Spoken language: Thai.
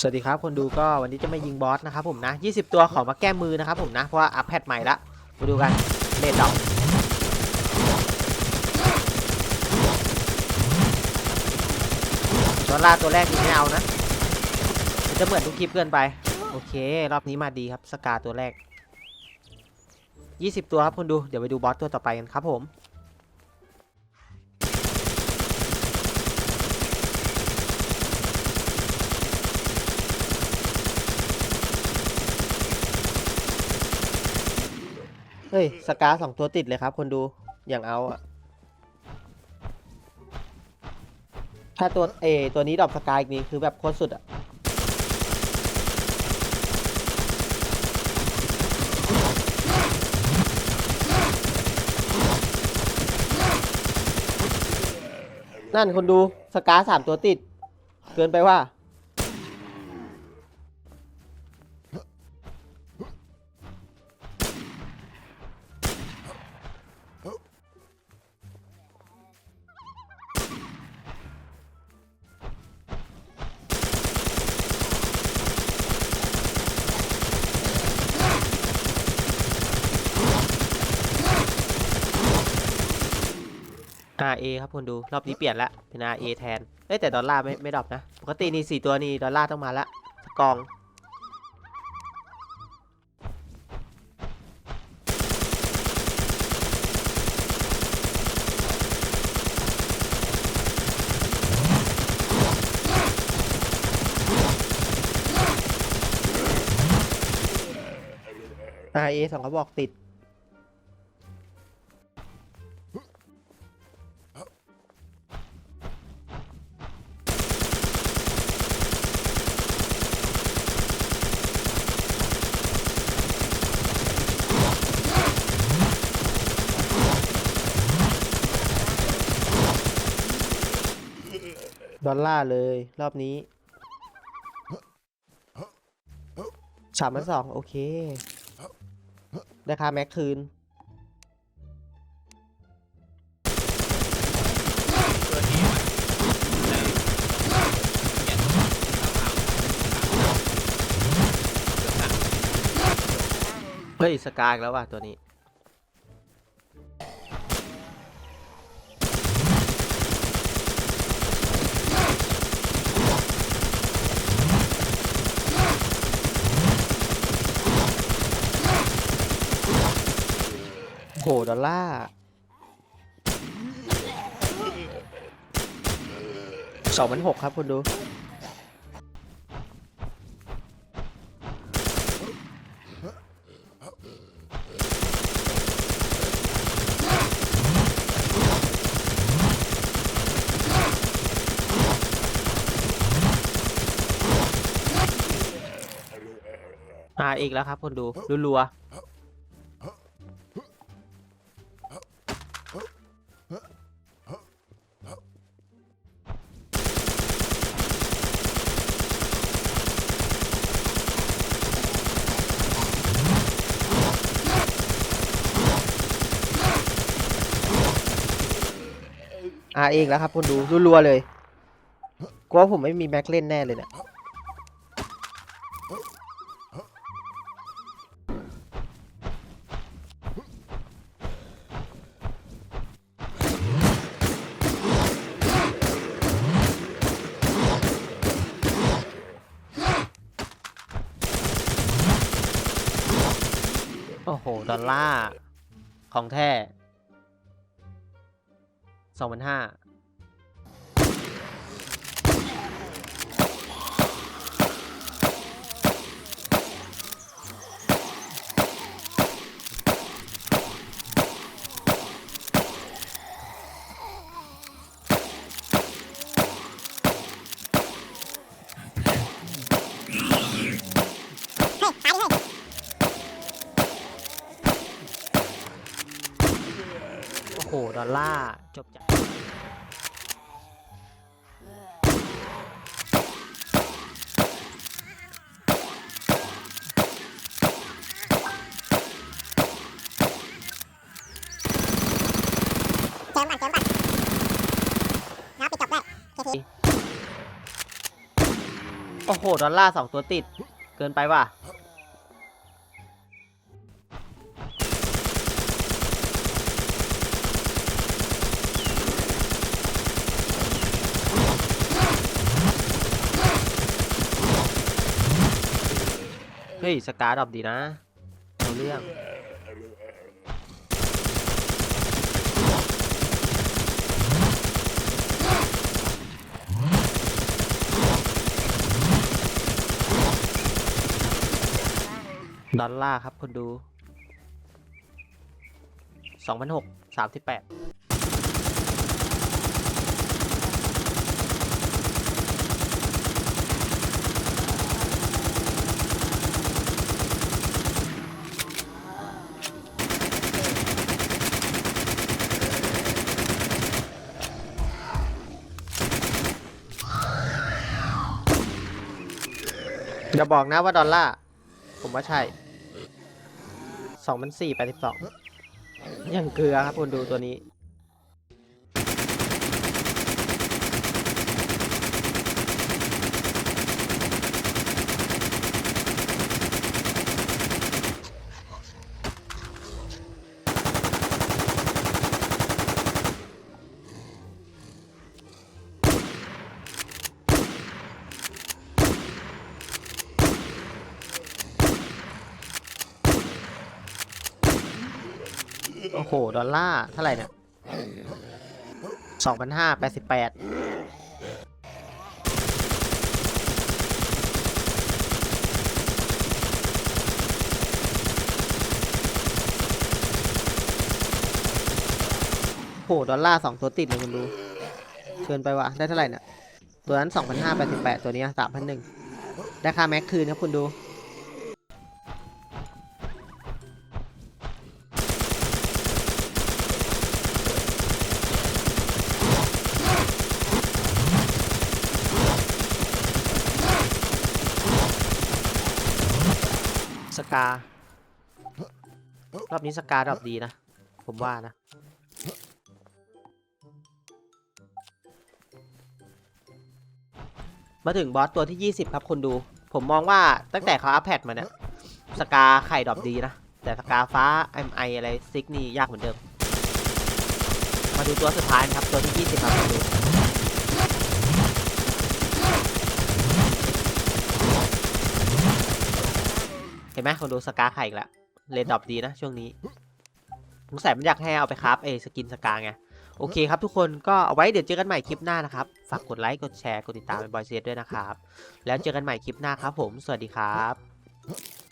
สวัสดีครับคนดูก็วันนี้จะมายิงบอสนะครับผมนะ 20 ตัวขอมาแก้มือนะครับผมนะ เพราะว่าอัพแพทใหม่ละ มาดูกันเลดดองตัวล่าตัวแรกนี่ไม่เอานะ มันจะเหมือนทุกคลิปเกินไป โอเค รอบนี้มาดีครับ สกาตัวแรก 20 ตัวครับคนดู เดี๋ยวไปดูบอสตัวต่อไปกันครับผม เฮ้ย สกาสองตัวติดเลยครับ คนดู อย่างเอาอะถ้าตัวเอตัวนี้ดรอปสกาอีกนี้คือแบบโคตรสุดอะนั่นคนดูสกาสามตัวติด เกินไปว่า RA ครับคนดูรอบนี้เปลี่ยนละเป็น RA แทนเอ้ยแต่ดอลลาร์ไม่ไม่ดรอปนะ ปกตินี่สี่ตัวนี่ดอลลาร์ต้องมาละสกอง RA สองกระบอกติด ดอลลาร์เลย รอบนี้สามพันสองโอเค ได้ค่าแม็กคืนเฮ้ย สกายแล้วว่ะ ตัวนี้ ดอลลาสองพันหกครับคุณดู อ่าอีกแล้วครับคนดูรัวๆ อาเองแล้วครับคุณดูรัวๆเลยกลัวผมไม่มีแม็กเล่นแน่เลยเนี่ยโอ้โห ดอลลาร์ ของแท้ สองพันห้าโอ้โห ดอลลาร์ มก่อนเจิมก่อนแล้วปิดจบด้วยเคทีโอ้โห ดอลลาร์สองตัวติด เกินไปว่ะ เฮ้ย สกาดอปดีนะเอาเรื่อง ดอลลาร์ครับคนดู2,600 38อย่าบอกนะว่าดอลลาร์ ผมว่าใช่สองพันสี่แปดสิบสองยังเกลือครับคนดูตัวนี้ โอ้โห ดอลลาร์เท่าไหร่เนี่ยสองพันห้าแปดสิบแปดโห ดอลลาร์สองตัวติดเลยคุณดูเชิญไปวะได้เท่าไหร่เนี่ย ตัวนั้นสองพันห้าแปดสิบแปดตัวนี้สามพันหนึ่งได้ค่าแม็กคืนครับคุณดู กา รอบนี้สกาดรอปดีนะ ผมว่านะ มาถึงบอสตัวที่ 20 ครับคนดู ผมมองว่าตั้งแต่เขาอัพแพดมาเนี่ยสกาไข่ดรอปดีนะ แต่สกาฟ้า MI อะไรซิกนี่ยากเหมือนเดิม มาดูตัวสุดท้ายครับ ตัวที่ 20 ครับคนดู ห็นไหมคนดูสกาไข่อีกแล้วเลนดอบดีนะช่วงนี้สงสัยมันอยากให้เอาไปคราฟเอสกินสกาไงโอเคครับทุกคนก็เอาไว้เดี๋ยวเจอกันใหม่คลิปหน้านะครับ ฝากกดไลค์กดแชร์กดติดตามเป็นบอยเซียด้วยนะครับ แล้วเจอกันใหม่คลิปหน้าครับผม สวัสดีครับ